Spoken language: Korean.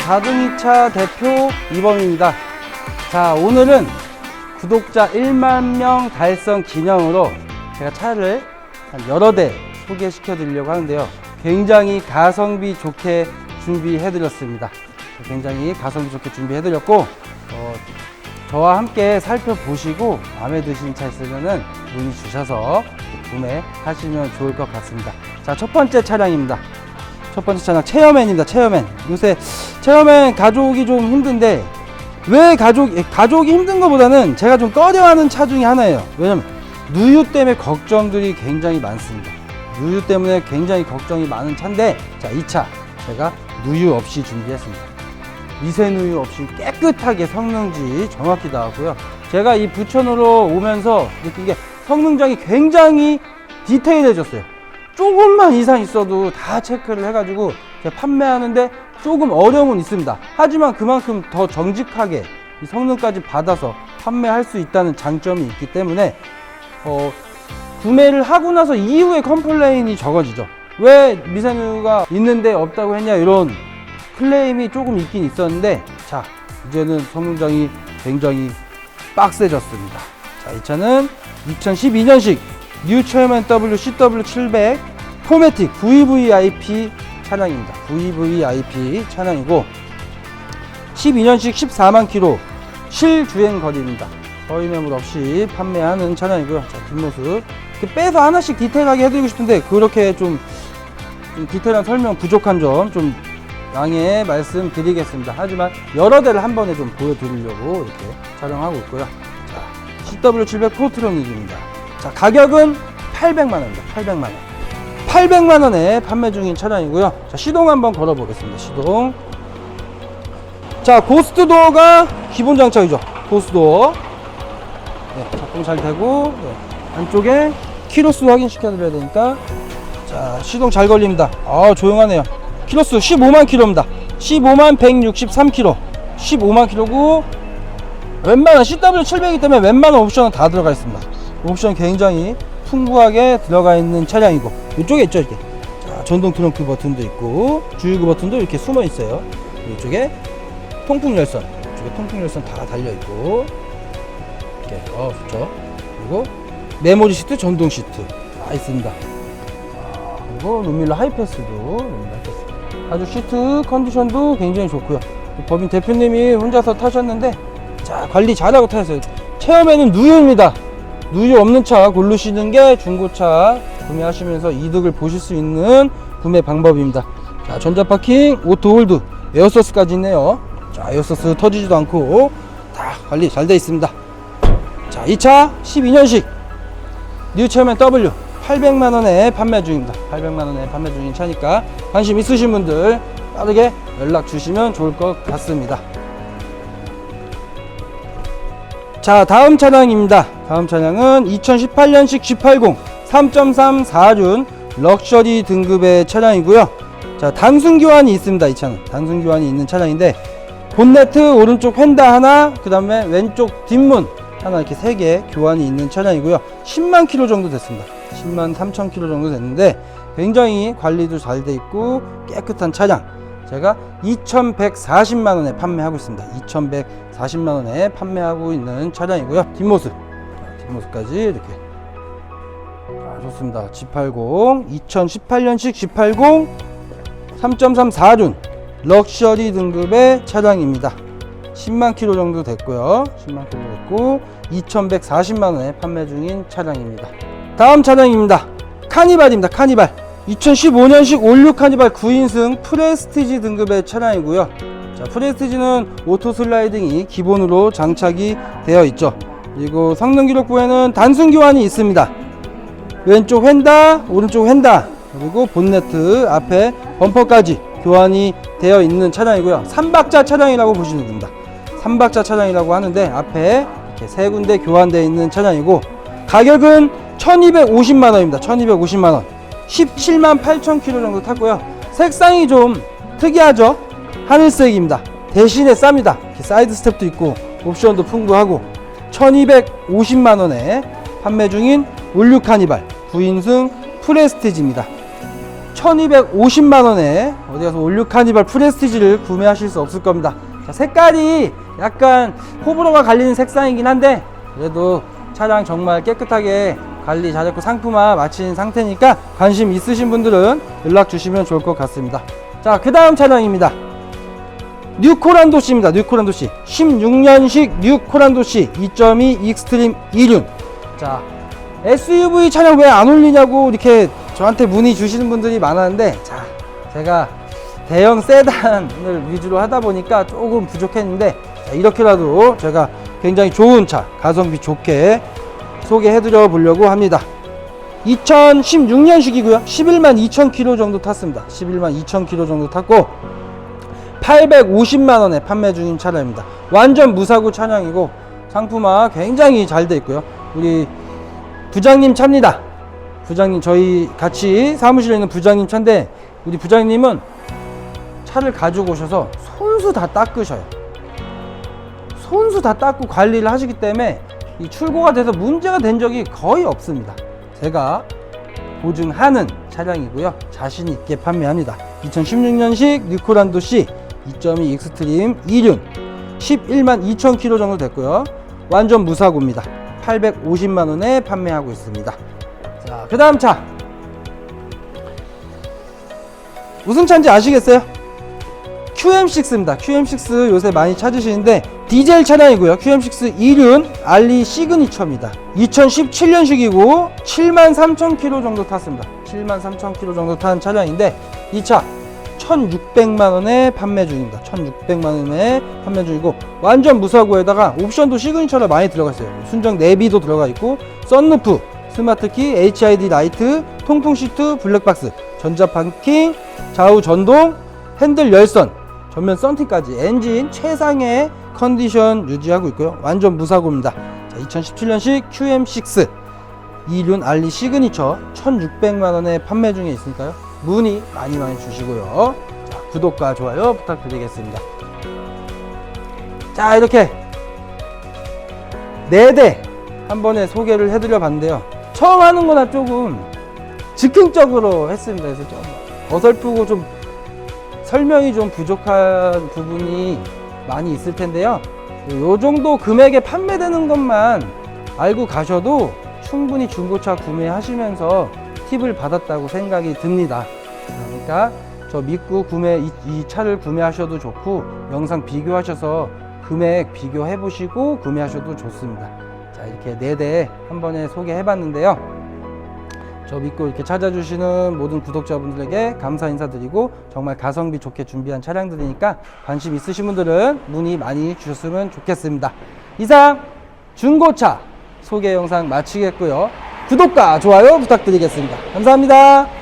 자동이차 대표 이범입니다. 자, 오늘은 구독자 1만 명 달성 기념으로 제가 차를 한 여러 대 소개시켜 드리려고 하는데요. 굉장히 가성비 좋게 준비해 드렸습니다. 굉장히 가성비 좋게 준비해 드렸고, 어, 저와 함께 살펴보시고 마음에 드시는 차 있으면은 문의 주셔서 구매하시면 좋을 것 같습니다. 자, 첫 번째 차량입니다. 첫 번째 차량 체어맨입니다. 체어맨. 요새 체어맨 가족이 좀 힘든데 왜 가족 가족이 힘든 것보다는 제가 좀 꺼려하는 차 중에 하나예요. 왜냐면 누유 때문에 걱정들이 굉장히 많습니다. 누유 때문에 굉장히 걱정이 많은 차인데 자, 이 차 제가 누유 없이 준비했습니다. 미세 누유 없이 깨끗하게 성능지 정확히 나왔고요. 제가 이 부천으로 오면서 느낀 게 성능장이 굉장히 디테일해졌어요. 조금만 이상 있어도 다 체크를 해가지고 제가 판매하는데 조금 어려움은 있습니다. 하지만 그만큼 더 정직하게 이 성능까지 받아서 판매할 수 있다는 장점이 있기 때문에 어, 구매를 하고 나서 이후에 컴플레인이 적어지죠. 왜 미세누유가 있는데 없다고 했냐 이런 클레임이 조금 있긴 있었는데 자 이제는 성능장이 굉장히 빡세졌습니다. 자 이 차는 2012년식 뉴 체어맨 W CW700 포매틱 VVIP 차량입니다. VVIP 차량이고 12년식 14만 킬로 실주행 거리입니다. 거의 매물 없이 판매하는 차량이고요. 자, 뒷모습 빼서 하나씩 디테일하게 해드리고 싶은데 그렇게 좀, 좀 디테일한 설명 부족한 점 좀 양해 말씀드리겠습니다. 하지만 여러 대를 한 번에 좀 보여드리려고 이렇게 촬영하고 있고요. 자, CW700 포트로닉입니다. 자, 가격은 800만 원입니다. 800만 원. 800만 원에 판매 중인 차량이고요. 자, 시동 한번 걸어 보겠습니다. 시동. 자, 고스트 도어가 기본 장착이죠. 고스트 도어. 네, 작동 잘 되고 네, 안쪽에 키로수 확인시켜 드려야 되니까 자, 시동 잘 걸립니다. 아, 조용하네요. 키로수 15만 킬로입니다. 15만 163 킬로. 15만 킬로고 웬만한 CW700이기 때문에 웬만한 옵션은 다 들어가 있습니다. 옵션 굉장히 풍부하게 들어가 있는 차량이고 이쪽에 있죠 이렇게 자, 전동 트렁크 버튼도 있고 주유구 버튼도 이렇게 숨어 있어요. 이쪽에 통풍 열선 이쪽에 통풍 열선 다 달려 있고 이렇게 어 좋죠. 그리고 메모리 시트 전동 시트 다 있습니다. 아, 그리고 룸밀러 하이패스도 아주 시트 컨디션도 굉장히 좋고요. 법인 대표님이 혼자서 타셨는데 자 관리 잘하고 타셨어요. 체험에는 누유입니다. 누유 없는 차 고르시는 게 중고차 구매하시면서 이득을 보실 수 있는 구매 방법입니다. 자 전자 파킹, 오토 홀드, 에어서스까지 있네요. 자 에어서스 터지지도 않고 다 관리 잘 되어 있습니다. 자 이 차 12년식 뉴 체어맨 W 800만 원에 판매 중입니다. 800만 원에 판매 중인 차니까 관심 있으신 분들 빠르게 연락 주시면 좋을 것 같습니다. 자, 다음 차량입니다. 다음 차량은 2018년식 G80 3.3 4륜 럭셔리 등급의 차량이고요. 자, 단순 교환이 있습니다. 이 차는 단순 교환이 있는 차량인데 본네트 오른쪽 휀다 하나, 그 다음에 왼쪽 뒷문 하나 이렇게 세 개 교환이 있는 차량이고요. 10만 킬로 정도 됐습니다. 10만 3천 킬로 정도 됐는데 굉장히 관리도 잘 돼 있고 깨끗한 차량. 제가 2,140만 원에 판매하고 있습니다. 2,140만 원에 판매하고 있는 차량이고요. 뒷모습. 자, 뒷모습까지 이렇게. 자, 좋습니다. G80 2018년식 G80 3.3 4륜 럭셔리 등급의 차량입니다. 10만 킬로 정도 됐고요. 10만 킬로 됐고 2,140만 원에 판매 중인 차량입니다. 다음 차량입니다. 카니발입니다. 카니발. 2015년식 올류 카니발 9인승 프레스티지 등급의 차량이고요. 자, 프레스티지는 오토 슬라이딩이 기본으로 장착이 되어 있죠. 그리고 성능 기록부에는 단순 교환이 있습니다. 왼쪽 휀다, 오른쪽 휀다, 그리고 본네트 앞에 범퍼까지 교환이 되어 있는 차량이고요. 3박자 차량이라고 보시면 됩니다. 3박자 차량이라고 하는데 앞에 이렇게 세 군데 교환되어 있는 차량이고 가격은 1250만 원입니다. 1250만 원. 17만 8천 킬로 정도 탔고요. 색상이 좀 특이하죠? 하늘색입니다. 대신에 쌉니다. 사이드 스텝도 있고 옵션도 풍부하고 1250만 원에 판매 중인 올류 카니발 9인승 프레스티지입니다. 1250만 원에 어디 가서 올류 카니발 프레스티지를 구매하실 수 없을 겁니다. 자, 색깔이 약간 호불호가 갈리는 색상이긴 한데 그래도 차량 정말 깨끗하게 관리 잘 했고 상품화 마친 상태니까 관심 있으신 분들은 연락 주시면 좋을 것 같습니다. 자, 그 다음 차량입니다. 뉴코란도시입니다. 뉴코란도시. 16년식 뉴코란도시 2.2 익스트림 2륜. 자, SUV 차량 왜 안 올리냐고 이렇게 저한테 문의 주시는 분들이 많았는데, 자, 제가 대형 세단을 위주로 하다 보니까 조금 부족했는데, 자, 이렇게라도 제가 굉장히 좋은 차, 가성비 좋게 소개해드려 보려고 합니다. 2016년식이고요. 11만 2천 킬로 정도 탔습니다. 11만 2천 킬로 정도 탔고, 850만 원에 판매 중인 차량입니다. 완전 무사고 차량이고 상품화 굉장히 잘 돼 있고요. 우리 부장님 차입니다. 부장님 저희 같이 사무실에 있는 부장님 차인데 우리 부장님은 차를 가지고 오셔서 손수 다 닦으셔요. 손수 다 닦고 관리를 하시기 때문에 이 출고가 돼서 문제가 된 적이 거의 없습니다. 제가 보증하는 차량이고요. 자신 있게 판매합니다. 2016년식 뉴코란도 C 2.2 익스트림 2륜 11만 2천 킬로 정도 됐고요. 완전 무사고입니다. 850만 원에 판매하고 있습니다. 자, 그 다음 차. 무슨 차인지 아시겠어요? QM6입니다. QM6 요새 많이 찾으시는데 디젤 차량이고요. QM6 2륜 알리 시그니처입니다. 2017년식이고 7만 3천 킬로 정도 탔습니다. 7만 3천 킬로 정도 탄 차량인데 이 차 1,600만 원에 판매 중입니다. 1,600만 원에 판매 중이고 완전 무사고에다가 옵션도 시그니처로 많이 들어가 있어요. 순정 내비도 들어가 있고 썬루프, 스마트키, HID 라이트, 통풍 시트, 블랙박스, 전자 파킹, 좌우 전동, 핸들 열선, 전면 썬팅까지 엔진 최상의 컨디션 유지하고 있고요. 완전 무사고입니다. 자, 2017년식 QM6 2륜 알리 시그니처 1,600만 원에 판매 중에 있으니까요. 문의 많이 많이 주시고요. 자, 구독과 좋아요 부탁드리겠습니다. 자, 이렇게 네대한 번에 소개를 해드려 봤는데요. 처음 하는 거나 조금 즉흥적으로 했습니다. 그래서 좀 어설프고 좀 설명이 좀 부족한 부분이 많이 있을 텐데요. 요 정도 금액에 판매되는 것만 알고 가셔도 충분히 중고차 구매하시면서 팁을 받았다고 생각이 듭니다. 그러니까 저 믿고 구매 이, 이 차를 구매하셔도 좋고 영상 비교하셔서 금액 비교해 보시고 구매하셔도 좋습니다. 자 이렇게 네대한 번에 소개해 봤는데요. 저 믿고 이렇게 찾아주시는 모든 구독자분들에게 감사 인사드리고 정말 가성비 좋게 준비한 차량들이니까 관심 있으신 분들은 문의 많이 주셨으면 좋겠습니다. 이상 중고차 소개 영상 마치겠고요. 구독과 좋아요 부탁드리겠습니다. 감사합니다.